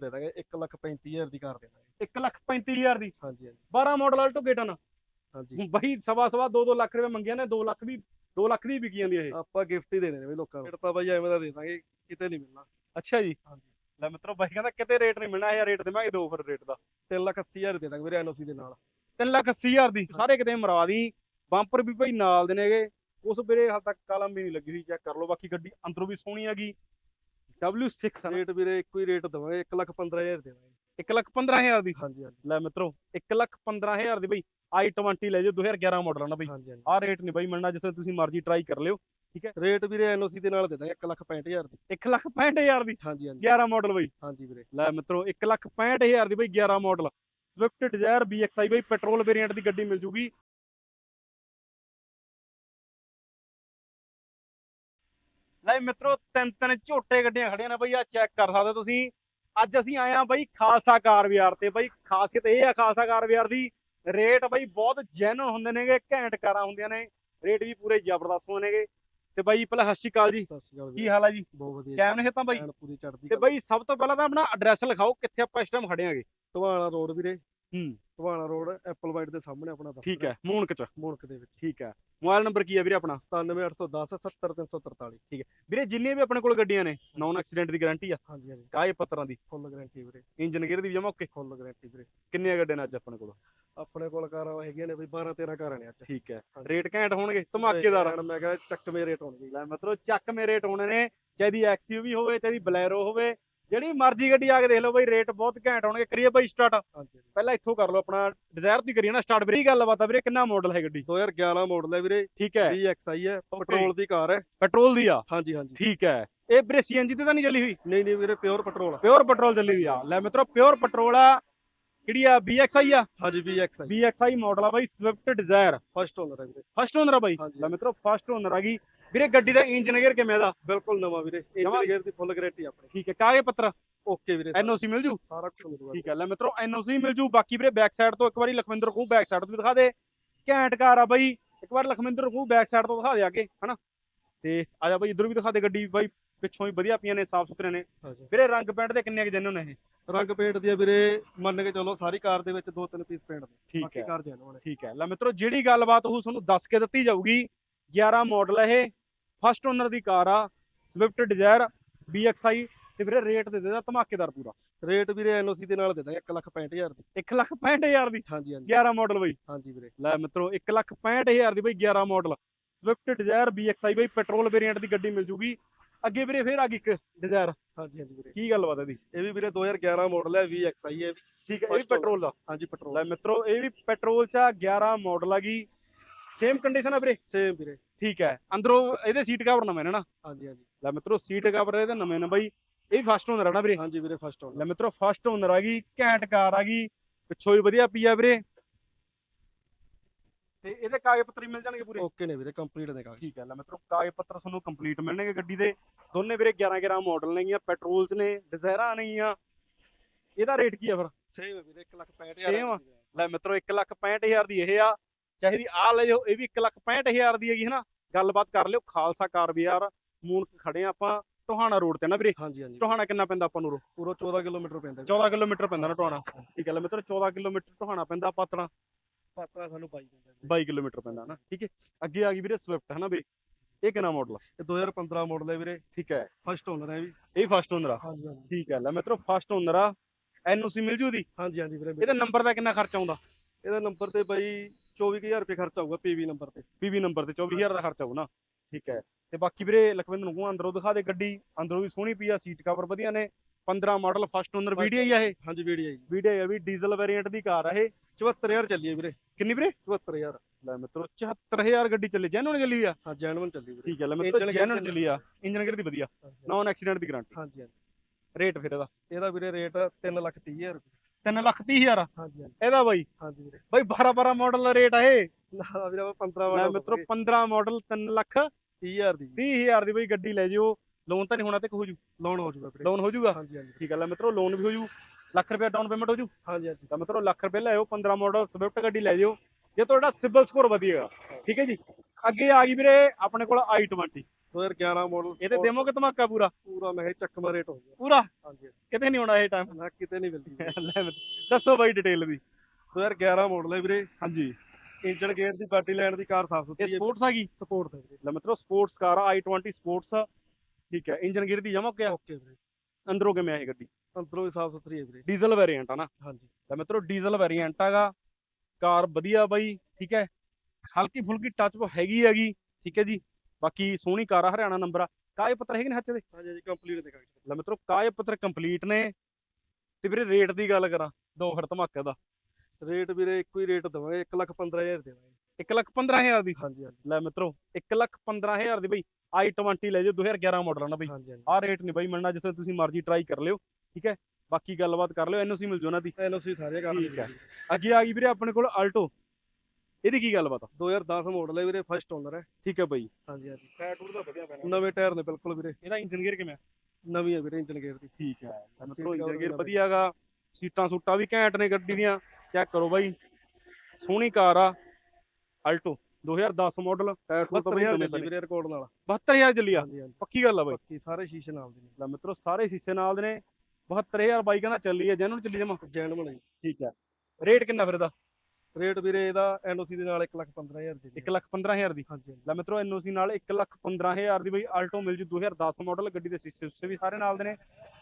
ਦੇ ਦਾਂਗੇ 135000 ਦੀ ਕਾਰ ਦੇ ਦਾਂਗੇ। 1 ਲੱਖ 35000 ਦੀ? ਹਾਂਜੀ ਹਾਂਜੀ। 12 ਮਾਡਲ ਆਲਟੋ ਗੇਟਨ ਹਾਂਜੀ। ਬਈ ਸਵਾ ਸਵਾ 2-2 ਲੱਖ ਰੁਪਏ ਮੰਗਿਆ ਨੇ 2 ਲੱਖ ਵੀ 2 ਲੱਖ ਦੀ ਵਿਕੀ ਜਾਂਦੀ ਇਹ। ਆਪਾਂ ਗਿਫਟ ਹੀ ਦੇਣੇ ਨੇ ਬਈ ਲੋਕਾਂ ਨੂੰ। ਤਾਂ ਬਾਈ ਐਵੇਂ ਦਾ ਦੇ ਦਾਂਗੇ ਕਿਤੇ ਨਹੀਂ ਮਿਲਣਾ। ਅੱਛਾ ਜੀ। ਹਾਂਜੀ। ਲੈ ਮਿੱਤਰੋ ਬਾਈ ਕਹਿੰਦਾ ਕਿਤੇ ਰੇਟ ਨਹੀਂ ਮਿਲਣਾ ਇਹ ਰੇਟ ਦੇਵਾਂਗੇ ਦੋ ਫਿਰ ਰੇਟ ਦਾ। 380000 ਦੇ ਦਾਂਗੇ ਵੀਰੇ ਐਨਓਸੀ ਦੇ ਨਾਲ। 3 ਲੱਖ 80 ਹਜ਼ਾਰ ਦੀ ਸਾਰੇ ਕਿਤੇ ਮਰਾ ਦੀ। ਬੰਪਰ ਵੀ ਭਾਈ ਨਾਲ ਦੇ ਨੇਗੇ। ਉਸ ਵੀਰੇ ਹਾਲ ਤੱਕ ਕਲਮ ਵੀ ਨਹੀਂ ਲੱਗੀ ਹੋਈ ਚੈੱਕ ਕਰ ਲਓ। ਬਾਕੀ ਗੱਡੀ ਅੰਦਰੋਂ ਵੀ ਸੋਹਣੀ ਹੈਗੀ W6 ਆ ਨਾ। ਰੇਟ ਵੀਰੇ ਇੱਕੋ ਹੀ ਰੇਟ ਦਵਾਂਗੇ 115000 ਦੇ ਦਾਂਗੇ 1 ਲੱਖ 15000 ਦੀ? ਹਾਂਜੀ ਹਾਂਜੀ। ਲੈ ਮਿੱਤਰੋ 1 ਲੱਖ 15000 ਦੀ ਬਈ i20 ਲੈ ਜਾਓ 2011 ਮਾਡਲ ਆ ਨਾ ਬਈ। ਹਾਂਜੀ ਹਾਂਜੀ। ਆਹ ਰੇਟ ਨਹੀਂ ਬਈ ਮਿਲਣਾ ਜਿੱਥੇ ਤੁਸੀਂ ਮਰਜ਼ੀ ਟਰਾਈ ਕਰ ਲਿਓ ਰੇਟ ਵੀਰੇ ਐਨਓਸੀ ਦੇ ਨਾਲ ਦੇ ਦਾਂਗੇ 165000 ਦੀ। 1 ਲੱਖ 65000 ਦੀ? ਹਾਂਜੀ ਹਾਂਜੀ। 11 ਮਾਡਲ ਬਈ। ਹਾਂਜੀ ਵੀਰੇ। ਲੈ ਮਿੱਤਰੋ 1 ਲੱਖ 65000 ਦੀ ਬਈ 11 ਮਾਡਲ ਸਵਿਫਟ ਡਿਜ਼ਾਇਰ BXI ਬਈ ਪੈਟਰੋਲ ਵੇਰੀਐਂਟ ਦੀ ਗੱਡੀ ਮਿਲ ਜੂਗੀ। ਲੈ ਮਿੱਤਰੋ ਤਿੰਨ ਤਿੰਨ ਝੋਟੇ ਗੱਡੀਆਂ ਖੜੀਆਂ ਨੇ ਬਈ ਆ ਚੈੱਕ ਕਰ ਸਕਦੇ ਹੋ ਤੁਸੀਂ। ਅੱਜ ਅਸੀਂ ਆਏ ਆ ਬਈ ਖਾਲਸਾ ਕਾਰ ਬਾਜ਼ਾਰ ਤੇ। ਬਈ ਖਾਸੀਅਤ ਇਹ ਆ ਖਾਲਸਾ ਕਾਰ ਬਾਜ਼ਾਰ ਦੀ ਰੇਟ ਬਈ ਬਹੁਤ ਜੈਨੂਨ ਹੁੰਦੇ ਨੇਗੇ ਘੈਂਟ ਕਾਰਾਂ ਹੁੰਦੀਆਂ ਨੇ। ਰੇਟ ਵੀ ਪੂਰੇ ਜ਼ਬਰਦਸਤ ਹੁੰਦੇ ਨੇਗੇ। ਤੇ ਬਈ ਪਹਿਲਾਂ ਸਤਿ ਸ਼੍ਰੀ ਅਕਾਲ ਜੀ। ਕੀ ਹਾਲ ਆ ਜੀ? ਬਹੁਤ ਵਧੀਆ। ਕੈਮ ਨੇ ਤਾਂ ਬਈ? ਪੂਰੀ ਚੜਦੀ ਤੇ ਬਈ ਸਭ ਤੋਂ ਪਹਿਲਾਂ ਤਾਂ ਆਪਣਾ ਐਡਰੈਸ ਲਿਖਾਓ ਕਿੱਥੇ ਆਪਾਂ ਇਸ ਟਾਈਮ ਖੜੇ ਆਂਗੇ। ਰੋਡ ਵੀਰੇ। ਹੂੰ। ਟਵਾਣਾ ਰੋਡ ਐਪਲ ਵਾਈਟ ਦੇ ਸਾਹਮਣੇ ਆਪਣਾ ਦਫ਼ਤਰ ਠੀਕ ਹੈ। ਮੂਨਕ ਚ। ਮੁਲਕ ਦੇ ਵਿੱਚ। ਠੀਕ ਹੈ। ਮੋਬਾਈਲ ਨੰਬਰ ਕੀ ਹੈ ਵੀਰੇ ਆਪਣਾ? 97810 70343 ਵੀਰੇ ਜਿੰਨੀਆਂ ਵੀ ਆਪਣੇ ਕੋਲ ਗੱਡੀਆਂ ਨੇ ਨੌਨ ਐਕਸੀਡੈਂਟ ਦੀ ਗਾਰੰਟੀ ਆ। ਹਾਂਜੀ ਹਾਂਜੀ। ਕਾਗਜ਼ ਪੱਤਰਾਂ ਦੀ। ਫੁੱਲ ਗਾਰੰਟੀ ਵੀਰੇ। ਇੰਜਨ ਗੇਅਰ ਦੀ ਵੀ ਜਮਾ ਓਕੇ? ਫੁੱਲ ਗਾਰੰਟੀ ਵੀਰੇ। ਕਿੰਨੀਆਂ ਗੱਡੀਆਂ ਨੇ ਅੱਜ ਆਪਣੇ ਕੋਲ? ਆਪਣੇ ਕੋਲ ਕਾਰਾਂ ਹੈਗੀਆਂ ਨੇ ਬਈ 12 13 ਕਾਰਾਂ ਨੇ ਅੱਜ। ਠੀਕ ਹੈ। ਰੇਟ ਘੈਂਟ ਹੋਣਗੇ ਧਮਾਕੇਦਾਰ ਮੈਂ ਕਿਹਾ ਚੱਕਵੇਂ ਰੇਟ ਹੋਣਗੇ। ਲੈ ਮਤਲਬ ਚੱਕ ਮੇ ਰੇਟ ਹੋਣੇ ਨੇ। ਚਾਹੀਦੀ ਐਕਸਯੂਵੀ ਹੋਵੇ ਚਾਹੀਦੀ ਬਲੈਰੋ ਹੋਵੇ ਜਿਹੜੀ ਮਰਜ਼ੀ ਗੱਡੀ ਆ ਕੇ ਦੇਖ ਲਓ ਬਈ ਰੇਟ ਬਹੁਤ ਘੈਂਟ ਹੋਣਗੇ। ਕਰੀਏ ਬਈ ਸਟਾਰਟ ਪਹਿਲਾਂ ਇੱਥੋਂ ਕਰ ਲਓ ਆਪਣਾ ਡਿਜ਼ਾਇਰ ਦੀ ਕਰੀਏ ਨਾ ਸਟਾਰਟ ਵੀਰੇ ਕੀ ਗੱਲਬਾਤ ਆ ਵੀਰੇ? ਕਿੰਨਾ ਮਾਡਲ ਹੈ ਗੱਡੀ? 2011 ਮਾਡਲ ਹੈ ਵੀਰੇ। ਠੀਕ ਹੈ। VXI ਹੈ ਪੈਟਰੋਲ ਦੀ ਕਾਰ ਹੈ। ਪੈਟਰੋਲ ਦੀ ਆ? ਹਾਂਜੀ ਹਾਂਜੀ। ਠੀਕ ਹੈ। ਇਹ ਵੀਰੇ ਸੀਐਨਜੀ ਤੇ ਤਾਂ ਨਹੀਂ ਚੱਲੀ ਹੋਈ? ਨਹੀਂ ਨਹੀਂ ਵੀਰੇ ਪਿਓਰ ਪੈਟਰੋਲ ਪਿਓਰ ਪੈਟਰੋਲ ਚੱਲੀ ਹੋਈ ਆ। ਲੈ ਮਿੱਤਰੋ ਪਿਓਰ ਪੈਟਰੋਲ ਆ। ਕਿਹੜੀ ਆ? BXI ਆ? ਹਾਂਜੀ VXI BXI ਮਾਡਲ ਆ ਬਾਈ ਸਵਿਫਟ ਡਿਜ਼ਾਇਰ ਫਸਟ ਓਨਰ ਹੈ ਵੀਰੇ। ਫਸਟ ਓਨਰ ਆ ਬਾਈ। ਲੈ ਮਿੱਤਰੋ ਫਸਟ ਓਨਰ ਆ ਗਈ। ਵੀਰੇ ਗੱਡੀ ਦਾ ਇੰਜਨ ਗੇਅਰ ਕਿਵੇਂ ਦਾ? ਬਿਲਕੁਲ ਨਵਾਂ ਵੀਰੇ। ਨਵਾਂ? ਇੰਜਨ ਗੇਅਰ ਦੀ ਫੁੱਲ ਗਾਰੰਟੀ ਆਪਣੀ। ਠੀਕ ਹੈ ਕਾਗਜ਼ ਪੱਤਰ? ਓਕੇ ਵੀਰੇ। ਐਨਓਸੀ ਮਿਲ ਜੂ? ਸਾਰਾ ਕੁਝ ਮਿਲੂਗਾ ਠੀਕ ਹੈ ਲੈ ਮਿੱਤਰੋ ਐਨਓਸੀ ਮਿਲ ਜੂ। ਬਾਕੀ ਵੀਰੇ ਬੈਕ ਸਾਈਡ ਤੋਂ ਇੱਕ ਵਾਰੀ ਲਖਵਿੰਦਰ ਖੂਹ ਬੈਕ ਸਾਈਡ ਤੋਂ ਦਿਖਾ ਦੇ। ਘੈਂਟ ਕਾਰ ਆ ਬਾਈ। ਇੱਕ ਵਾਰ ਲਖਵਿੰਦਰ ਖੂਹ ਬੈਕ ਸਾਈਡ ਤੋਂ ਦਿਖਾ ਦੇ ਆ ਕੇ ਹਨਾ? ਤੇ ਆ ਜਾ ਬਾਈ ਇਧਰ ਵੀ ਦਿਖਾ ਦੇ ਗੱਡੀ ਬਾਈ। ਪਿੱਛੋਂ ਹੀ ਵਧੀਆ ਪਈਆਂ ਨੇ ਸਾਫ਼ ਸੁਥਰੇ ਨੇ। ਹਾਂਜੀ। ਵੀਰੇ ਰੰਗ ਪੈਂਟ ਦੇ ਕਿੰਨੇ ਕੁ ਜੈਨੂਨ ਨੇ ਇਹ? ਰੰਗ ਪੇਂਟ ਦੀ ਆ ਵੀਰੇ ਮੰਨ ਕੇ ਚੱਲੋ ਸਾਰੀ ਕਾਰ ਦੇ ਵਿੱਚ ਦੋ ਤਿੰਨ ਪੀਸ ਪੇਂਟ ਦੇ ਠੀਕ ਬਾਕੀ ਹੈ। ਕਾਰ ਜੈਨੂਨ ਹੈ ਠੀਕ ਹੈ। ਲੈ ਮਿੱਤਰੋ ਜਿਹੜੀ ਗੱਲਬਾਤ ਉਹ ਤੁਹਾਨੂੰ ਦੱਸ ਕੇ ਦਿੱਤੀ ਜਾਊਗੀ 11 ਮਾਡਲ ਹੈ ਇਹ। ਫਸਟ ਓਨਰ ਦੀ ਕਾਰ ਆ ਸਵਿਫਟ ਡਿਜ਼ਾਇਰ BXI ਤੇ ਵੀਰੇ ਰੇਟ ਦੇ ਦੇਦਾ ਧਮਾਕੇਦਾਰ ਪੂਰਾ। ਰੇਟ ਵੀਰੇ ਐਨਓਸੀ ਦੇ ਨਾਲ ਦੇ ਦਾਂਗੇ 165000 ਦੀ। 1 ਲੱਖ 65000 ਦੀ? ਹਾਂਜੀ ਹਾਂਜੀ। 11 ਮਾਡਲ ਬਈ। ਹਾਂਜੀ ਵੀਰੇ। ਲੈ ਮਿੱਤਰੋ 1 ਲੱਖ 65000 ਦੀ ਬਈ 11 ਮਾਡਲ ਸਵਿਫਟ ਡਿਜ਼ਾਇਰ BXI ਬਈ ਪੈਟਰੋਲ ਵੇਰੀਐਂਟ ਦੀ ਗੱਡੀ ਮਿਲ ਜੂਗੀ। ਅੱਗੇ ਵੀਰੇ ਫੇਰ ਆ ਗਈ ਇੱਕ ਡਿਜ਼ਾਇਰ। ਹਾਂਜੀ ਹਾਂਜੀ ਵੀਰੇ। ਕੀ ਗੱਲਬਾਤ ਹੈ ਦੀ ਇਹ ਵੀ ਵੀਰੇ 2011 ਮਾਡਲ ਹੈ VXI ਹੈ ਠੀਕ ਹੈ ਇਹ ਵੀ। ਪੈਟਰੋਲ ਦਾ? ਹਾਂਜੀ ਪੈਟਰੋਲ ਲੈ ਮਿੱਤਰੋ ਇਹ ਵੀ ਪੈਟਰੋਲ ਚ ਆ, 11 ਮਾਡਲ ਆ ਗਈ। ਸੇਮ ਕੰਡੀਸ਼ਨ ਆ ਵੀਰੇ? ਸੇਮ ਵੀਰੇ। ਠੀਕ ਹੈ ਅੰਦਰੋਂ ਇਹਦੇ ਸੀਟ ਕਵਰ ਨਵੇਂ ਨੇ ਨਾ? ਹਾਂਜੀ ਹਾਂਜੀ। ਲੈ ਮਿੱਤਰੋ ਸੀਟ ਕਵਰ ਇਹਦੇ ਨਵੇਂ ਨੇ ਬਾਈ। ਇਹ ਵੀ ਫਸਟ ਓਨਰ ਆ ਨਾ ਵੀਰੇ? ਹਾਂਜੀ ਵੀਰੇ ਫਸਟ ਓਨਰ ਲੈ ਮਿੱਤਰੋ ਫਸਟ ਓਨਰ ਆ ਗਈ ਘੈਂਟ ਕਾਰ ਆ ਗਈ। ਪਿੱਛੋਂ ਵੀ ਵਧੀਆ ਪੀਆ ਵੀਰੇ। ਤੇ ਇਹਦੇ ਕਾਗਜ਼ ਪੱਤਰ ਹੀ ਮਿਲ ਜਾਣਗੇ ਪੂਰੇ? ਓਕੇ ਨੇ ਵੀਰੇ ਕੰਪਲੀਟ ਦੇ ਕਾਗਜ਼। ਠੀਕ ਹੈ ਲੈ ਮਿੱਤਰੋ ਕਾਗਜ਼ ਪੱਤਰ ਤੁਹਾਨੂੰ ਕੰਪਲੀਟ ਮਿਲਣਗੇ ਗੱਡੀ ਦੇ। ਦੋਨੇ ਵੀਰੇ 11 11 ਮਾਡਲ ਨੇਗੀਆਂ ਪੈਟਰੋਲ ਚ ਨੇ ਡਿਜ਼ਾਇਰਾਂ ਨੇਗੀਆਂ ਇਹਦਾ ਰੇਟ ਕੀ ਆ ਫਿਰ? ਸੇਮ ਹੈ ਵੀਰੇ 165000 Same ਆ। ਲੈ ਮਿੱਤਰੋ 1 ਲੱਖ 65000 ਦੀ ਇਹ ਆ। ਚਾਹੀਦੀ ਆ ਲੈ ਜਾਓ ਇਹ ਵੀ 1 ਲੱਖ 65000 ਦੀ ਹੈਗੀ ਹਨਾ? ਗੱਲਬਾਤ ਕਰ ਲਿਓ ਖਾਲਸਾ ਕਾਰ ਬਾਜ਼ਾਰ ਮੂਨ ਖੜੇ ਆ ਆਪਾਂ ਟੋਹਾਣਾ ਰੋਡ ਤੇ ਨਾ ਵੀਰੇ? ਹਾਂਜੀ ਹਾਂਜੀ। ਟੋਹਾਣਾ ਕਿੰਨਾ ਪੈਂਦਾ ਆਪਾਂ ਨੂੰ? ਪੂਰਾ 14 ਕਿਲੋਮੀਟਰ ਪੈਂਦਾ। 14 ਕਿਲੋਮੀਟਰ ਪੈਂਦਾ ਨਾ ਟੋਹਾਣਾ। ਠੀਕ ਹੈ ਲੈ ਮਿੱਤਰੋ 14 ਕਿਲੋਮੀਟਰ ਟੋਹਾਣਾ ਪੈਂਦਾ ਪਾਤਣਾ ਪਾਤਰਾ ਸਾਨੂੰ ਪਾਈ ਜਾਂਦਾ ਵੀਰੇ। 22 ਕਿਲੋਮੀਟਰ ਪੈਂਦਾ ਨਾ ਠੀਕ ਹੈ? ਅੱਗੇ ਆ ਗਈ ਵੀਰੇ ਸਵਿਫਟ ਹਨਾ ਵੀਰੇ? ਇਹ ਕਿੰਨਾ ਮਾਡਲ ਇਹ 2015 ਮਾਡਲ ਹੈ ਵੀਰੇ। ਠੀਕ ਹੈ। ਫਸਟ ਓਨਰ ਹੈ ਵੀ। ਇਹ ਫਸਟ ਓਨਰ ਆ? ਹਾਂਜੀ ਠੀਕ ਹੈ ਲੈ ਮਿੱਤਰੋ ਫਸਟ ਓਨਰ ਆ। ਐਨਓਸੀ ਮਿਲ ਜੂ ਦੀ ਹਾਂਜੀ ਹਾਂਜੀ ਵੀਰੇ ਇਹਦੇ ਨੰਬਰ ਦਾ ਕਿੰਨਾ ਖਰਚਾ ਆਉਂਦਾ? ਇਹਦਾ ਨੰਬਰ ਤੇ ਬਾਈ 24000 ਰੁਪਏ ਖਰਚਾ ਆਊਗਾ ਪੀਵੀ ਨੰਬਰ ਤੇ। ਪੀਵੀ ਨੰਬਰ ਤੇ 24000 ਦਾ ਖਰਚਾ ਆਊ ਨਾ। ਠੀਕ ਹੈ। ਤੇ ਬਾਕੀ ਵੀਰੇ ਲਖਵਿੰਦਰ ਨੂੰ ਅੰਦਰੋਂ ਦਿਖਾ ਦੇ ਗੱਡੀ। ਅੰਦਰੋਂ ਵੀ ਸੋਹਣੀ ਪਈ ਆ ਸੀਟ ਕਵਰ ਵਧੀਆ ਨੇ। 15 ਮਾਡਲ ਫਸਟ ਓਨਰ ਹੀ ਆ ਇਹ। ਹਾਂਜੀ ਵੀਡੀਓ ਜੀ। ਵੀਡੀਓ ਆ ਵੀ ਡੀਜ਼ਲ ਵੇਰੀਐਂਟ ਦੀ ਕਾਰ ਆ ਇਹ। 74000 ਚੱਲੀ ਹੈ ਵੀਰੇ। ਕਿੰਨੀ ਵੀਰੇ? 74000 ਲੈ ਮਿੱਤਰੋ 74000 ਗੱਡੀ ਚੱਲੀ ਜੈਨੂਨ ਚੱਲੀ ਆ। ਹਾਂ ਜੈਨੂਨ ਚੱਲੀ ਵੀਰੇ। ਠੀਕ ਹੈ ਲੈ ਮਿੱਤਰੋ ਜੈਨੂਨ ਚੱਲੀ ਆ। ਇੰਜਨ ਗੇਅਰ ਦੀ ਵਧੀਆ? ਹਾਂਜੀ ਨੌਨ ਐਕਸੀਡੈਂਟ ਦੀ ਗਾਰੰਟੀ ਹਾਂਜੀ ਰੇਟ ਫਿਰ ਇਹਦਾ। ਇਹਦਾ ਵੀਰੇ ਰੇਟ 330000 ਰੁਪਏ। 3 ਲੱਖ 30000 ਹਾਂਜੀ ਹਾਂਜੀ। ਇਹਦਾ ਬਾਈ। ਹਾਂਜੀ ਵੀਰੇ। ਬਾਈ 12 12 ਮਾਡਲ ਦਾ ਰੇਟ ਆ ਇਹ। ਨਾ ਵੀਰੇ ਆਪਾਂ 15 ਲੈ ਵਾਲਾ ਮਿੱਤਰੋ 15 ਮਾਡਲ 3 ਲੱਖ 30000 ਦੀ। 30000 ਦੀ ਬਾਈ ਗੱਡੀ ਲੈ ਜਿਓ। ਲੋਨ ਤਾਂ ਨਹੀਂ ਹੋਣਾ ਤੇ ਹੋ ਜੂ ਲੋਨ ਹੋ ਵੀਰੇ। ਲੋਨ ਹੋ ਜੂਗਾ ਹਾਂਜੀ ਹਾਂਜੀ। ਠੀਕ ਹੈ ਲੈ ਮਿੱਤਰੋ ਲੋਨ ਵੀ ਹੋ ਜੂ ਲੱਖ ਰੁਪਏ ਡਾਊਨ ਪੇਮੈਂਟ ਹੋ ਜੂ ਹਾਂਜੀ ਹਾਂਜੀ। ਤਾਂ ਮਿੱਤਰੋ ਲੱਖ ਰੁਪਏ ਲੈ ਆਓ 15 ਮਾਡਲ ਸਵਿਫਟ ਗੱਡੀ ਲੈ ਜਿਓ। ਜੇ ਤੁਹਾਡਾ ਸਿਬਲ ਸਕੋਰ ਵਧੀਏਗਾ ਠੀਕ ਹੈ ਜੀ? ਅੱਗੇ ਆ ਗਈ ਵੀਰੇ ਆਪਣੇ ਕੋਲ i20 2011 ਮਾਡਲ ਇਹਦੇ ਦੇਵੋਗੇ ਧਮਾਕਾ ਪੂਰਾ? ਪੂਰਾ ਮੈਂ ਚੱਕਮਾ ਰੇਟ ਹੋ ਗਿਆ। ਪੂਰਾ? ਹਾਂਜੀ। ਕਿਤੇ ਨਹੀਂ ਹੋਣਾ ਇਹ ਟਾਈਮ ਨਾ ਕਿਤੇ ਨਹੀਂ ਮਿਲਦੀ। ਦੱਸੋ ਬਾਈ ਡਿਟੇਲ ਦੀ। 2011 ਮਾਡਲ ਹੈ ਵੀਰੇ। ਹਾਂਜੀ। ਇੰਜਨ ਗੇਅਰ ਦੀ ਬਾਡੀ ਲਾਈਨ ਦੀ ਕਾਰ ਸਾਫ਼ ਇਹ ਸੁਥਰੀ ਹੈ। ਸਪੋਰਟਸ ਆ ਗਈ? ਸਪੋਰਟ ਹੈ ਵੀਰੇ। ਲੈ ਮਿੱਤਰੋ ਸਪੋਰਟਸ ਕਾਰ ਆ i20 ਸਪੋਰਟਸ ਠੀਕ ਹੈ ਇੰਜਨ ਗੇਅਰ ਦੀ ਜਮਾ ਕਿਆ ਓਕੇ ਵੀਰੇ। ਅੰਦਰੋਂ ਕਿਵੇਂ ਆ ਇਹ ਗੱਡੀ? ਅੰਦਰੋਂ ਵੀ ਸਾਫ਼ ਸੁਥਰੀ ਹੈ ਵੀਰੇ। ਡੀਜ਼ਲ ਵੇਰੀਐਂਟ ਆ ਨਾ? ਹਾਂਜੀ। ਲੈ ਮਿੱਤਰੋ ਡੀਜ਼ਲ ਵੇਰੀਐਂਟ ਹੈਗਾ ਕਾਰ ਵਧੀਆ ਬਾਈ ਠੀਕ ਹੈ? ਹਲਕੀ ਫੁਲਕੀ ਟੱਚ ਹੈਗੀ ਹੈਗੀ ਠੀਕ ਹੈ ਜੀ? ਬਾਕੀ ਸੋਹਣੀ ਕਾਰ ਆ ਹਰਿਆਣਾ ਨੰਬਰ ਆ। ਕਾਗਜ਼ ਪੱਤਰ ਹੈਗੇ ਨੇ ਹੱਥ ਦੇ ਹਾਂਜੀ ਜੀ ਕੰਪਲੀਟ ਦੇ ਕਾਗਜ਼ ਲੈ ਮਿੱਤਰੋ ਕਾਗਜ਼ ਪੱਤਰ ਕੰਪਲੀਟ ਨੇ। ਤੇ ਵੀਰੇ ਰੇਟ ਦੀ ਗੱਲ ਕਰਾਂ। ਦੋ ਫਿਰ ਧਮਾਕੇ ਦਾ। ਰੇਟ ਵੀਰੇ ਇੱਕੋ ਹੀ ਰੇਟ ਦਵਾਂਗੇ 1 ਲੱਖ 15000 ਦੇਵਾਂਗੇ। 1 ਲੱਖ 15000 ਦੀ। ਹਾਂਜੀ ਹਾਂਜੀ। ਲੈ ਮਿੱਤਰੋ 1 ਲੱਖ 15000 ਦੀ ਬਈ i20 ਲੈ ਜਾਓ 2011 ਮਾਡਲ ਆ ਨਾ ਬਈ। ਹਾਂਜੀ ਹਾਂਜੀ। ਆਹ ਰੇਟ ਨਹੀਂ ਬਈ ਮਿਲਣਾ ਜਿੱਥੇ ਤੁਸੀਂ ਮਰਜ਼ੀ ਟਰਾਈ ਕਰ ਲਿਓ ਠੀਕ ਹੈ? ਬਾਕੀ ਗੱਲਬਾਤ ਕਰ ਲਿਓ ਐਨਓਸੀ ਮਿਲ ਜੂ ਉਹਨਾਂ ਦੀ। ਐਨਓਸੀ ਸਾਰੇ ਕਰ ਠੀਕ ਹੈ। ਅੱਗੇ ਆ ਗਈ ਵੀਰੇ ਆਪਣੇ ਕੋਲ ਆਲਟੋ ਇਹਦੀ ਕੀ ਗੱਲਬਾਤ ਆ? 2010 ਮਾਡਲ ਹੈ ਵੀਰੇ ਫਸਟ ਓਨਰ ਹੈ। ਠੀਕ ਹੈ ਬਈ। ਹਾਂਜੀ ਹਾਂਜੀ। ਟਾਇਰ ਟੂਰ ਦਾ ਵਧੀਆ ਪੈਣਾ। ਨਵੇਂ ਟਾਇਰ ਨੇ ਬਿਲਕੁਲ ਵੀਰੇ। ਇਹਦਾ ਇੰਜਨ ਗੇਅਰ ਕਿਵੇਂ ਨਵੀਂ ਹੈ ਵੀਰੇ ਇੰਜਨ ਗੇਅਰ ਦੀ। ਠੀਕ ਹੈ। ਮਿੱਤਰੋ ਇੰਜਨ ਗੇਅਰ ਵਧੀਆਗਾ। ਸੀਟਾਂ ਸੂਟਾਂ ਵੀ ਘੈਂਟ ਨੇ ਗੱਡੀ ਦੀਆਂ। ਚੈੱਕ ਕਰੋ ਬਾਈ। ਸੋਹਣੀ ਕਾਰ ਆ। ਆਲਟੋ 2010 ਮਾਡਲ ਟਾਇਰ ਟੂਰ ਤਾਂ 72000 ਬਈ ਚੱਲੀ ਵੀਰੇ ਰਿਕਾਰਡ ਨਾਲ। 72000 ਚੱਲੀ ਆ। ਪੱਕੀ ਗੱਲ ਆ ਬਾਈ। ਸਾਰੇ ਸ਼ੀਸ਼ੇ ਨਾਲ ਦੇ ਨੇ। ਲੈ ਮਿੱਤਰੋ ਸਾਰੇ ਸ਼ੀਸ਼ੇ ਨਾਲ ਦੇ ਨੇ। 72000 ਬਾਈ ਕਹਿੰਦਾ ਚੱਲੀ ਆ ਜੈਨੂਨ ਚੱਲੀ ਜਮਾ। ਜੈਨ ਬਣਾਈ ਠੀਕ ਹੈ ਰੇਟ ਕਿੰਨਾ ਫਿਰ ਇਹਦਾ? ਰੇਟ ਵੀਰੇ ਇਹਦਾ ਐਨਓਸੀ ਦੇ ਨਾਲ 1 ਲੱਖ 15000 ਦੀ 1 ਲੱਖ 15000 ਦੀ। ਹਾਂਜੀ ਲੈ ਮਿੱਤਰੋ ਐਨਓਸੀ ਨਾਲ 1 ਲੱਖ 15000 ਦੀ ਬਈ ਆਲਟੋ ਮਿਲ ਜੂ 2010 ਮਾਡਲ ਗੱਡੀ ਦੇ ਸ਼ੀਸ਼ੇ ਉਸੇ ਵੀ ਸਾਰੇ ਨਾਲ ਦੇ ਨੇ।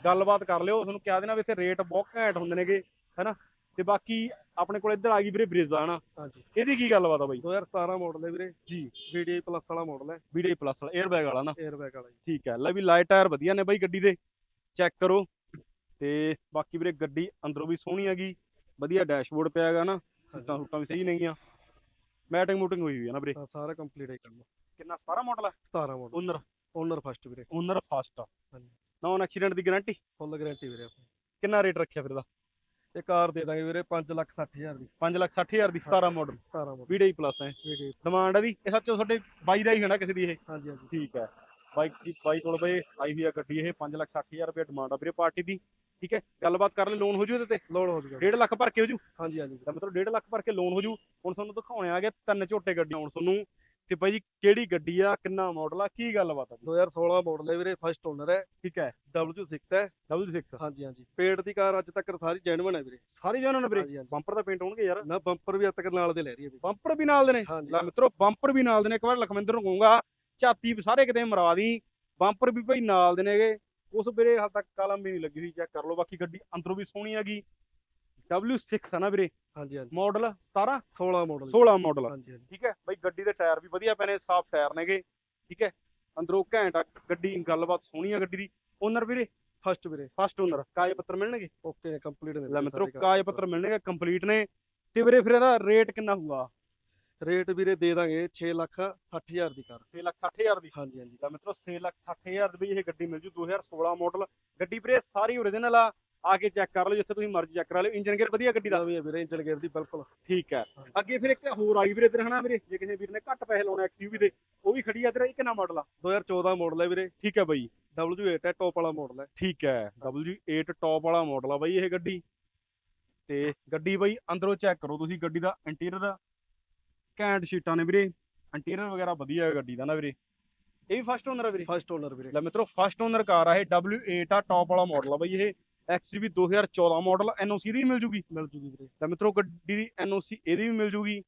ਗੱਲਬਾਤ ਕਰ ਲਿਓ ਤੁਹਾਨੂੰ ਕਿਹਾ ਦੇਣਾ ਵੀ ਇੱਥੇ ਰੇਟ ਬਹੁਤ ਘੈਂਟ ਹੁੰਦੇ ਨੇਗੇ ਹੈਨਾ ਤੇ ਬਾਕੀ ਆਪਣੇ ਕੋਲ ਇੱਧਰ ਆ ਗਈ ਵੀਰੇ ਬ੍ਰੇਜ਼ਾ ਹਨਾ? ਹਾਂਜੀ। ਇਹਦੀ ਕੀ ਗੱਲਬਾਤ ਆ ਬਾਈ? 2017 ਮਾਡਲ ਹੈ ਵੀਰੇ। ਜੀ। VDI ਪਲੱਸ ਵਾਲਾ ਮਾਡਲ ਹੈ। ਵੀਡੀਓ ਪਲੱਸ ਵਾਲਾ 에ਅਰ ਬੈਗ ਵਾਲਾ ਨਾ? 에ਅਰ ਬੈਗ ਵਾਲਾ ਜੀ। ਠੀਕ ਹੈ ਲੈ ਵੀ ਲਾਈਟ ਟਾਇਰ ਵਧੀਆ ਨੇ ਬਾਈ ਗੱਡੀ ਦੇ। ਚੈੱਕ ਕਰੋ। ਤੇ ਬਾਕੀ ਵੀਰੇ ਗੱਡੀ ਅੰਦਰੋਂ ਵੀ ਸੋਹਣੀ ਹੈਗੀ। ਵਧੀਆ ਡੈਸ਼ਬੋਰਡ ਪਿਆ ਹੈਗਾ ਨਾ। ਸੀਟਾਂ ਸੂਟਾਂ ਵੀ ਸਹੀ ਨੇਗੀਆਂ। ਮੈਟਿੰਗ ਮੂਟਿੰਗ ਹੋਈ ਹੋਈ ਹੈ ਨਾ ਵੀਰੇ? ਹਾਂ, ਸਾਰਾ ਕੰਪਲੀਟ ਹੈ ਕੰਮ। ਕਿੰਨਾ 17 ਮਾਡਲ ਹੈ 17 ਮਾਡਲ ਓਨਰ ਓਨਰ ਫਸਟ ਵੀਰੇ। ਓਨਰ ਫਾਸਟ ਹਾਂਜੀ। ਨੌਨ ਐਕਸੀਡੈਂਟ ਦੀ ਗਾਰੰਟੀ ਫੁੱਲ ਗਾਰੰਟੀ ਵੀਰੇ ਆਪਣੀ। ਕਿੰਨਾ ਰੇਟ ਰੱਖਿਆ ਫਿਰ ਇਹਦਾ? ਇਹ ਕਾਰ ਦੇ ਦਾਂਗੇ ਵੀਰੇ 5 ਲੱਖ 60000 ਦੀ। 5 ਲੱਖ 60000 ਦੀ 17 ਮਾਡਲ 17 ਮਾਡਲ ਵੀਡੀਓ ਪਲੱਸ ਹੈ। VDI ਡਿਮਾਂਡ ਇਹਦੀ ਇਹ ਸੱਚੋ ਤੁਹਾਡੇ ਬਾਈ ਦਾ ਹੀ ਹੈ ਨਾ ਕਿਸੇ ਦੀ ਇਹ। ਹਾਂਜੀ ਹਾਂਜੀ। ਠੀਕ ਹੈ। ਬਾਈਕ ਦੀ ਬਾਈ ਕੋਲ ਬਈ ਆਈ ਹੋਈ ਆ ਗੱਡੀ ਇਹ 5 ਲੱਖ 60000 ਰੁਪਏ ਡਿਮਾਂਡ ਆ ਵੀਰੇ ਪਾਰਟੀ ਦੀ। ਠੀਕ ਹੈ। ਗੱਲਬਾਤ ਕਰ ਲੈ ਲੋਨ ਹੋ ਜੂ ਇਹਦੇ ਤੇ? ਲੋਡ ਹੋ ਜੂਗਾ। 1.5 ਲੱਖ ਭਰ ਕੇ ਹੋ ਜੂ? ਹਾਂਜੀ ਹਾਂਜੀ। ਤਾਂ ਮਤਲਬ 1.5 ਲੱਖ ਭਰ ਕੇ ਲੋਨ ਹੋ ਜੂ। ਹੁਣ ਤੁਹਾਨੂੰ ਦਿਖਾਉਣੇ ਆ ਗਏ ਤਿੰਨ ਝੋਟੇ ਗੱਡੀਆਂ ਹੁਣ ਤੁਹਾਨੂੰ। ਤੇ ਬਾਈ ਜੀ ਕਿਹੜੀ ਗੱਡੀ ਆ ਕਿੰਨਾ ਮਾਡਲ ਆ ਕੀ ਗੱਲਬਾਤ ਆ ਜੀ? 2016 ਮਾਡਲ ਹੈ ਵੀਰੇ ਫਸਟ ਓਨਰ ਹੈ। ਠੀਕ ਹੈ। W6 ਹੈ। W6 ਹਾਂਜੀ ਹਾਂਜੀ। ਪੇਟ ਦੀ ਕਾਰ ਅੱਜ ਤੱਕ ਸਾਰੀ ਜੈਨੂਇਨ ਹੈ ਵੀਰੇ। ਸਾਰੀ ਜਨਾਂ ਨੇ ਵੀਰੇ? ਬੰਪਰ ਦਾ ਪੇਂਟ ਹੋਣਗੇ ਯਾਰ। ਨਾ ਬੰਪਰ ਵੀ ਅੱਜ ਤੱਕ ਨਾਲ ਦੇ ਲੈ ਰਹੀ ਹੈ ਵੀਰੇ। ਬੰਪਰ ਵੀ ਨਾਲ ਦੇ ਨੇ? ਲੈ ਮਿੱਤਰੋ ਬੰਪਰ ਵੀ ਨਾਲ ਦੇ ਨੇ। ਇੱਕ ਵਾਰ ਲਖਵਿੰਦਰ ਨੂੰ ਕਹੂੰਗਾ ਝਾਤੀ ਸਾਰੇ ਕਿਤੇ ਮਰਾ ਦੀ। ਬੰਪਰ ਵੀ ਭਾਈ ਨਾਲ ਦੇ ਨੇਗੇ। ਉਸ ਵੀਰੇ ਹਾਲ ਤੱਕ ਕਲਮ ਵੀ ਨਹੀਂ ਲੱਗੀ ਹੋਈ ਚੈੱਕ ਕਰ ਲਓ। ਬਾਕੀ ਗੱਡੀ ਅੰਦਰੋਂ ਵੀ ਸੋਹਣੀ ਹੈਗੀ। W6 ਆ ਨਾ ਵੀਰੇ? ਹਾਂਜੀ ਹਾਂਜੀ। ਮਾਡਲ 17 16 ਮਾਡਲ 16 ਮਾਡਲ ਹਾਂਜੀ ਹਾਂਜੀ। ਠੀਕ ਹੈ? ਬਾਈ ਗੱਡੀ ਦੇ ਟਾਇਰ ਵੀ ਵਧੀਆ ਪਏ ਨੇ ਸਾਫ਼ ਟਾਇਰ ਨੇਗੇ। ਠੀਕ ਹੈ? ਅੰਦਰੋਂ ਘੈਂਟ ਗੱਡੀ ਗੱਲਬਾਤ ਸੋਹਣੀ ਆ ਗੱਡੀ ਦੀ। ਓਨਰ ਵੀਰੇ? ਫਸਟ ਵੀਰੇ। ਫਸਟ ਓਨਰ ਕਾਗਜ਼ ਪੱਤਰ ਮਿਲਣਗੇ? ਓਕੇ ਨੇ ਕੰਪਲੀਟ ਨੇ ਲੈ ਮਿੱਤਰੋ ਕਾਗਜ਼ ਪੱਤਰ ਮਿਲਣਗੇ ਕੰਪਲੀਟ ਨੇ। ਤੇ ਵੀਰੇ ਫਿਰ ਇਹਦਾ ਰੇਟ ਕਿੰਨਾ ਹੋਊਗਾ? ਰੇਟ ਵੀਰੇ ਦੇ ਦਾਂਗੇ 6 ਲੱਖ 60000 ਦੀ ਕਾਰ। 6 ਲੱਖ 60000 ਦੀ? ਹਾਂਜੀ ਹਾਂਜੀ। ਤਾਂ ਮਿੱਤਰੋ 6 ਲੱਖ 60000 ਦੀ ਵੀ ਇਹ ਗੱਡੀ ਮਿਲ ਜੂ। 2016 ਮਾਡਲ ਗੱਡੀ ਵੀਰੇ ਸਾਰੀ ਓਰੀਜਨਲ ਆ। ਆ ਕੇ ਚੈੱਕ ਕਰ ਲਓ ਜਿੱਥੇ ਤੁਸੀਂ ਮਰਜ਼ੀ ਚੈੱਕ ਕਰਾ ਲਿਓ। ਇੰਜਨ ਗੇਅਰ ਵਧੀਆ ਗੱਡੀ ਦਾ? ਨਵੀਂ ਵੀਰੇ ਇੰਜਨ ਗੇਅਰ ਦੀ ਬਿਲਕੁਲ। ਠੀਕ ਹੈ। ਅੱਗੇ ਫਿਰ ਇੱਕ ਹੋਰ ਆਈ ਵੀਰੇ ਇੱਧਰ ਹਨਾ ਵੀਰੇ? ਜੇ ਕਿਸੇ ਵੀਰ ਨੇ ਘੱਟ ਪੈਸੇ ਲਾਉਣੇ ਐਕਸਯੂਵੀ ਦੇ ਉਹ ਵੀ ਖੜੀ ਆ ਤੇਰਾ ਇਹ ਕਿੰਨਾ ਮਾਡਲ ਆ। 2014 ਮਾਡਲ ਹੈ ਵੀਰੇ। ਠੀਕ ਹੈ ਬਾਈ। W8 ਹੈ ਟੌਪ ਵਾਲਾ ਮਾਡਲ ਹੈ। ਠੀਕ ਹੈ। W8 ਟੌਪ ਵਾਲਾ ਮਾਡਲ ਆ ਬਾਈ ਇਹ ਗੱਡੀ। ਤੇ ਗੱਡੀ ਬਾਈ ਅੰਦਰੋਂ ਚੈੱਕ ਕਰੋ ਤੁਸੀਂ ਗੱਡੀ ਦਾ ਇੰਟੀਰੀਅਰ ਘੈਂਟ ਸ਼ੀਟਾਂ ਨੇ ਵੀਰੇ। ਇੰਟੀਰੀਅਰ ਵਗੈਰਾ ਵਧੀਆ ਹੈ ਗੱਡੀ ਦਾ ਨਾ ਵੀਰੇ। ਇਹ ਵੀ ਫਸਟ ਓਨਰ ਆ ਵੀਰੇ। ਫਸਟ ਓਨਰ ਵੀਰੇ। ਲੈ ਮਿੱਤਰੋ ਫਸਟ ਓਨਰ ਕਾਰ ਆ ਇਹ W8 ਆ ਟੌਪ ਵਾਲਾ ਮਾਡਲ ਆ ਬਾਈ ਇਹ। XUV 2014 ਮਾਡਲ NOC ਦੀ ਮਿਲ ਜੂਗੀ। ਮਿਲ ਜੂਗੀ ਵੀਰੇ। ਲੈ ਮਿੱਤਰੋ ਗੱਡੀ ਦੀ NOC ਇਹਦੀ ਵੀ ਮਿਲ ਜੂਗੀ।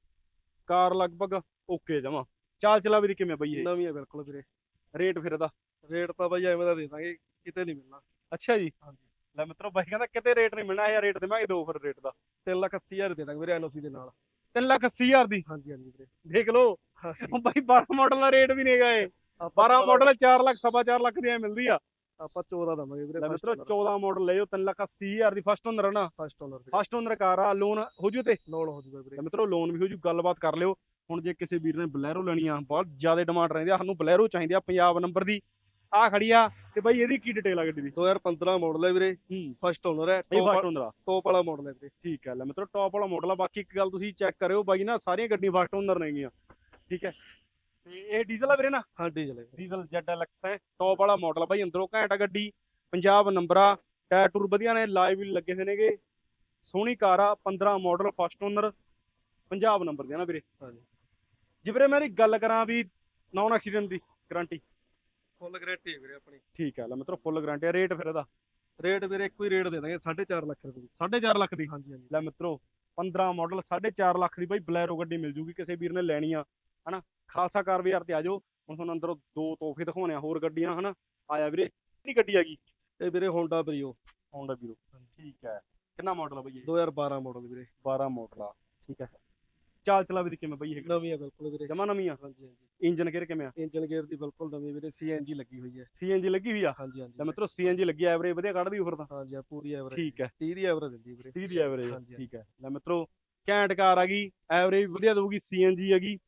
ਕਾਰ ਲਗਭਗ ਓਕੇ ਜਮਾ। ਚਾਲ ਚਲਾ ਵੀ ਦੀ ਕਿਵੇਂ ਬਈ ਇਹ? ਨਵੀਂ ਹੈ ਬਿਲਕੁਲ ਵੀਰੇ। ਰੇਟ ਫਿਰ ਇਹਦਾ? ਰੇਟ ਤਾਂ ਬਾਈ ਐਵੇਂ ਦਾ ਦੇ ਦਾਂਗੇ ਕਿਤੇ ਨਹੀਂ ਮਿਲਣਾ। ਅੱਛਾ ਜੀ। ਹਾਂਜੀ। ਲੈ ਮਿੱਤਰੋ ਬਾਈ ਕਹਿੰਦਾ ਕਿਤੇ ਰੇਟ ਨਹੀਂ ਮਿਲਣਾ ਇਹ ਰੇਟ ਦੇਵਾਂਗੇ ਦੋ ਫਿਰ ਰੇਟ ਦਾ। 3 ਲੱਖ 80000 ਦੇ ਦਾਂਗੇ ਵੀਰੇ ਐਨਓਸੀ ਦੇ ਨਾਲ। 3 ਲੱਖ 80 ਹਜ਼ਾਰ ਦੀ? ਹਾਂਜੀ ਹਾਂਜੀ ਵੀਰੇ। ਦੇਖ ਲਓ। ਬਾਈ 12 ਮਾਡਲ ਦਾ ਰੇਟ ਵੀ ਨਹੀਂ ਹੈਗਾ ਇਹ। ਆਪਾਂ 12 ਮਾਡਲ 4 ਲੱਖ ਸਵਾ 4 ਲੱਖ ਦੀ ਐ ਮਿਲਦੀ ਆ। ਆਪਾਂ 14 ਦਵਾਂਗੇ ਵੀਰੇ ਲੈ ਮਿੱਤਰੋ 14 ਮਾਡਲ ਲੈ ਜਾਓ 3 ਲੱਖ 80 ਹਜ਼ਾਰ ਦੀ ਫਸਟ ਓਨਰ ਨਾ। ਫਸਟ ਓਨਰ ਵੀਰੇ ਫਸਟ ਓਨਰ ਕਾਰ ਆ ਲੋਨ ਹੋ ਜੂ ਤੇ ਲੋਡ ਹੋ ਜੂਗਾ ਵੀਰੇ। ਮਿੱਤਰੋ ਲੋਨ ਵੀ ਹੋ ਜੂ ਗੱਲਬਾਤ ਕਰ ਲਿਓ। ਹੁਣ ਜੇ ਕਿਸੇ ਵੀਰ ਨੇ ਬਲੈਰੋ ਲੈਣੀ ਆ ਬਹੁਤ ਜ਼ਿਆਦਾ ਡਿਮਾਂਡ ਰਹਿੰਦੀ ਆ। ਸਾਨੂੰ ਬਲੈਰੋ ਚਾਹੀਦੀ ਆ ਪੰਜਾਬ ਨੰਬਰ ਦੀ। ਆ ਖੜੀ ਆ ਤੇ ਬਾਈ ਇਹਦੀ ਕੀ ਡਿਟੇਲ ਆ ਗੱਡੀ ਦੀ? 2015 ਮਾਡਲ ਹੈ ਵੀਰੇ। ਹੂੰ। ਫਸਟ ਓਨਰ ਹੈ ਇਹ ਫਸਟ ਓਨਰ ਆ ਟੌਪ ਵਾਲਾ ਮਾਡਲ ਹੈ ਵੀਰੇ। ਠੀਕ ਹੈ ਲੈ ਮਿੱਤਰੋ ਟੌਪ ਵਾਲਾ ਮਾਡਲ ਆ। ਬਾਕੀ ਇੱਕ ਗੱਲ ਤੁਸੀਂ ਚੈੱਕ ਕਰਿਓ ਬਾਈ ਨਾ ਸਾਰੀਆਂ ਗੱਡੀਆਂ ਫਸਟ ਓਨਰ ਨੇਗੀਆਂ। ਠੀਕ ਹੈ। ਤੇ ਇਹ ਡੀਜ਼ਲ ਆ ਵੀਰੇ ਨਾ? ਹਾਂ ਡੀਜ਼ਲ ਹੈ। ਡੀਜ਼ਲ ZLX ਹੈ ਟੌਪ ਵਾਲਾ ਮਾਡਲ ਆ ਬਾਈ ਅੰਦਰੋਂ ਘੈਂਟ ਆ ਗੱਡੀ ਪੰਜਾਬ ਨੰਬਰ ਆ ਟਾਇਰ ਟੂਰ ਵਧੀਆ ਨੇ ਲਾਈਵ ਵੀ ਲੱਗੇ ਹੋਏ ਨੇਗੇ। ਸੋਹਣੀ ਕਾਰ ਆ 15 model first owner Punjab number ਦੇ ਆ ਨਾ ਵੀਰੇ। ਹਾਂਜੀ ਜੇ। ਵੀਰੇ ਮੈਂ ਗੱਲ ਕਰਾਂ ਵੀ ਨੌਨ ਐਕਸੀਡੈਂਟ ਦੀ ਗਾਰੰਟੀ ਫੁੱਲ ਗਾਰੰਟੀ ਵੀਰੇ ਆਪਣੀ। ਠੀਕ ਹੈ ਲੈ ਮਿੱਤਰੋ ਫੁੱਲ ਗਾਰੰਟੀ ਆ ਰੇਟ ਫਿਰ ਇਹਦਾ। ਰੇਟ ਵੀਰੇ ਇੱਕੋ ਹੀ ਰੇਟ ਦੇ ਦਾਂਗੇ 4.5 ਲੱਖ ਰੁਪਏ ਦੀ। 4.5 ਲੱਖ ਦੀ? ਹਾਂਜੀ ਹਾਂਜੀ। ਲੈ ਮਿੱਤਰੋ 15 ਮਾਡਲ 4.5 ਲੱਖ ਦੀ ਬਾਈ ਬਲੈਰੋ ਗੱਡੀ ਮਿਲ ਜੂਗੀ ਕਿਸੇ ਵੀਰ ਨੇ ਲੈਣੀ ਆ। ਹਨਾ? ਖਾਲਸਾ ਕਾਰ ਬਾਜ਼ਾਰ ਤੇ ਆ ਜਾਓ ਹੁਣ ਤੁਹਾਨੂੰ ਅੰਦਰੋਂ ਦੋ ਤੋਹਫੇ ਦਿਖਾਉਣੇ ਆ ਹੋਰ ਗੱਡੀਆਂ ਹਨਾ? ਆਇਆ ਵੀਰੇ। ਕਿਹੜੀ ਗੱਡੀ ਹੈਗੀ? ਇਹ ਵੀਰੇ ਹੋਂਡਾ ਬਰੀਓ ਹੋਂਡਾ ਵੀਰੋ ਠੀਕ ਹੈ। ਕਿੰਨਾ ਮਾਡਲ ਆ ਬਾਈ ਇਹ? 2012 ਮਾਡਲ ਵੀਰੇ। 12 ਮਾਡਲ ਆ। ਠੀਕ ਹੈ। ਚਾਲ ਚਲਾ ਵੀ ਕਿਵੇਂ ਬਾਈ ਇਹ? ਨਵੀਂ ਆ ਬਿਲਕੁਲ ਵੀਰੇ। ਜਮਾ ਨਵੀਂ ਆ? ਹਾਂਜੀ ਹਾਂਜੀ। ਇੰਜਨ ਗੇਅਰ ਕਿਵੇਂ ਆ? ਇੰਜਨ ਗੇਅਰ ਦੀ ਬਿਲਕੁਲ ਨਵੀਂ ਵੀਰੇ। ਸੀਐਨਜੀ ਲੱਗੀ ਹੋਈ ਹੈ। ਸੀਐਨਜੀ ਲੱਗੀ ਹੋਈ ਆ? ਹਾਂਜੀ ਹਾਂਜੀ। ਲੈ ਮਿੱਤਰੋ ਸੀਐਨਜੀ ਲੱਗੀ ਐਵਰੇਜ ਵਧੀਆ ਕੱਢਦੀ ਉਫਰ ਤਾਂ। ਹਾਂਜੀ ਹਾਂ, ਪੂਰੀ ਐਵਰੇਜ ਠੀਕ ਹੈ। 30 ਦੀ ਐਵਰੇਜ ਦਿੰਦੀ ਵੀਰੇ। 30 ਦੀ ਐਵਰੇਜ ਠੀਕ ਹੈ। ਲੈ ਮਿੱਤਰੋ ਘੈਂਟ ਕਾਰ ਆ ਗਈ। ਐਵਰੇਜ ਵਧੀਆ ਦਊਗੀ। ਸੀਐਨਜੀ ਹੈਗੀ।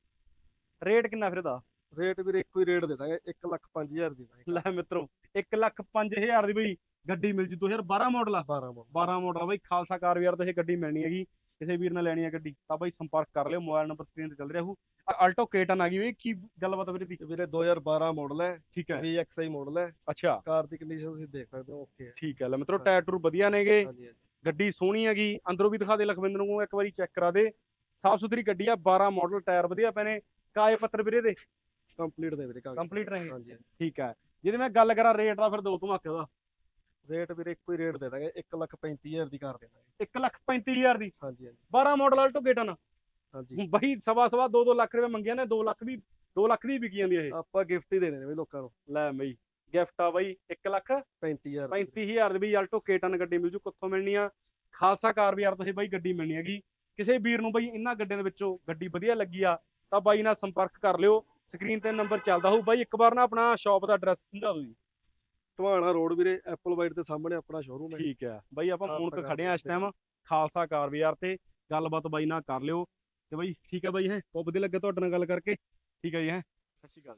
ਰੇਟ ਕਿੰਨਾ ਫਿਰ ਇਹਦਾ? ਰੇਟ ਵੀਰੇ ਇੱਕੋ ਹੀ ਰੇਟ ਦੇ ਦਾਂਗੇ 1 ਲੱਖ 5000 ਦੀ ਦਾਂਗੇ ਲੈ ਮਿੱਤਰੋ 1 ਲੱਖ 5000 ਦੀ ਬਈ ਗੱਡੀ ਮਿਲ ਜੂ 2012 ਮਾਡਲ ਆ। 12 ਮਾਡਲ 12 ਮਾਡਲ ਆ ਬਈ ਖਾਲਸਾ ਕਾਰ ਵੀਰ ਤੇ ਇਹ ਗੱਡੀ ਮਿਲਣੀ ਹੈਗੀ ਕਿਸੇ ਵੀਰ ਨੇ ਲੈਣੀ ਹੈ ਗੱਡੀ ਤਾਂ ਬਈ ਸੰਪਰਕ ਕਰ ਲਿਓ ਮੋਬਾਈਲ ਨੰਬਰ ਸਕਰੀਨ ਤੇ ਚੱਲ ਰਿਹਾ ਹੋਊ ਆਲਟੋ ਕੇਟਨ ਆ ਗਈ ਬਈ ਕੀ ਗੱਲਬਾਤ ਵੀਰੇ ਦੀ? ਵੀਰੇ 2012 ਮਾਡਲ ਹੈ ਠੀਕ ਹੈ। VXI ਮਾਡਲ ਹੈ। ਅੱਛਾ। ਕਾਰ ਦੀ ਕੰਡੀਸ਼ਨ ਤੁਸੀਂ ਦੇਖ ਸਕਦੇ ਹੋ ਓਕੇ ਹੈ। ਠੀਕ ਹੈ ਲੈ ਮਿੱਤਰੋ ਟਾਇਰ ਟੂਰ ਵਧੀਆ ਨੇਗੇ। ਗੱਡੀ ਸੋਹਣੀ ਹੈਗੀ ਅੰਦਰੋਂ ਵੀ ਦਿਖਾ ਦੇ ਲਖਵਿੰਦਰ ਨੂੰ ਇੱਕ ਵਾਰੀ ਚੈੱਕ ਕਰਾ ਦੇ। ਸਾਫ਼ ਸੁਥਰੀ ਗੱਡੀ ਆ 12 ਮਾਡਲ ਟਾਇਰ ਵਧੀਆ ਪਏ ਨੇ। ਕਾਏ ਪੱਤਰ ਵੀਰੇ ਦੇ ਕੰਪਲੀਟ ਦੇ ਵੀਰੇ ਕਾਗਜ਼ ਕੰਪਲੀਟ ਰਹੇ ਹਾਂਜੀ। ਹਾਂਜੀ। ਠੀਕ ਹੈ। ਜਿਹਦੇ ਮੈਂ ਗੱਲ ਕਰਾਂ ਰੇਟ ਦਾ ਫਿਰ ਦੋ ਧਮਾਕੇ ਦਾ ਰੇਟ ਵੀਰੇ ਇੱਕੋ ਹੀ ਰੇਟ ਦੇ ਦਾਂਗੇ। 1 ਲੱਖ 35000 ਦੀ ਕਾਰ ਦੇ ਦਾਂਗੇ। 1 ਲੱਖ 35000 ਦੀ? ਹਾਂਜੀ ਹਾਂਜੀ। 12 ਮਾਡਲ ਆਲਟੋ ਗੇਟਨ ਹਾਂਜੀ। ਬਈ ਸਵਾ ਸਵਾ 2-2 ਲੱਖ ਰੁਪਏ ਮੰਗਿਆ ਨੇ 2 ਲੱਖ ਵੀ 2 ਲੱਖ ਦੀ ਵਿਕੀ ਜਾਂਦੀ ਇਹ। ਆਪਾਂ ਗਿਫਟ ਹੀ ਦੇਣੇ ਨੇ ਬਈ ਲੋਕਾਂ ਨੂੰ। ਲੈ ਬਈ ਗਿਫਟ ਆ ਬਈ 1 ਲੱਖ 35000 35000 ਦੀ ਬਈ ਆਲਟੋ ਕੇਟਨ ਗੱਡੀ ਮਿਲ ਜੂ ਕਿੱਥੋਂ ਮਿਲਣੀ ਆ? ਖਾਲਸਾ ਕਾਰ ਬਾਜ਼ਾਰ ਤੋਂ ਇਹ ਬਈ ਗੱਡੀ ਮਿਲਣੀ ਹੈਗੀ। ਕਿਸੇ ਵੀਰ ਨੂੰ ਬਈ ਇਹਨਾਂ ਗੱਡੀਆਂ ਦੇ ਵਿੱਚੋਂ ਗੱਡੀ ਵਧੀਆ ਲੱਗੀ ਆ ਤਾਂ ਬਾਈ ਨਾਲ ਸੰਪਰਕ ਕਰ ਲਿਓ। ਸਕਰੀਨ ਤੇ ਨੰਬਰ ਚੱਲਦਾ ਹੋਊ। ਬਾਈ ਇੱਕ ਵਾਰ ਨਾ ਆਪਣਾ ਸ਼ਾਪ ਦਾ ਐਡਰੈਸ ਸਮਝਾ ਦਿਓ ਜੀ। ਟਵਾਣਾ ਰੋਡ ਵੀਰੇ ਐਪਲ ਵਾਈਟ ਦੇ ਸਾਹਮਣੇ ਆਪਣਾ ਸ਼ੋਰੂਮ ਹੈ ਠੀਕ ਹੈ। ਬਾਈ ਆਪਾਂ ਫੋਨ ਤੇ ਖੜੇ ਆ ਇਸ ਟਾਈਮ ਖਾਲਸਾ ਕਾਰ ਬਾਜ਼ਾਰ ਤੇ। ਗੱਲਬਾਤ ਬਾਈ ਨਾਲ ਕਰ ਲਿਓ। ਤੇ ਬਾਈ ਠੀਕ ਹੈ ਬਾਈ ਹੈ? ਬਹੁਤ ਵਧੀਆ ਲੱਗਿਆ ਤੁਹਾਡੇ ਨਾਲ ਗੱਲ ਕਰਕੇ। ਠੀਕ ਹੈ ਜੀ ਹੈ? ਸਤਿ ਸ਼੍ਰੀ ਅਕਾਲ।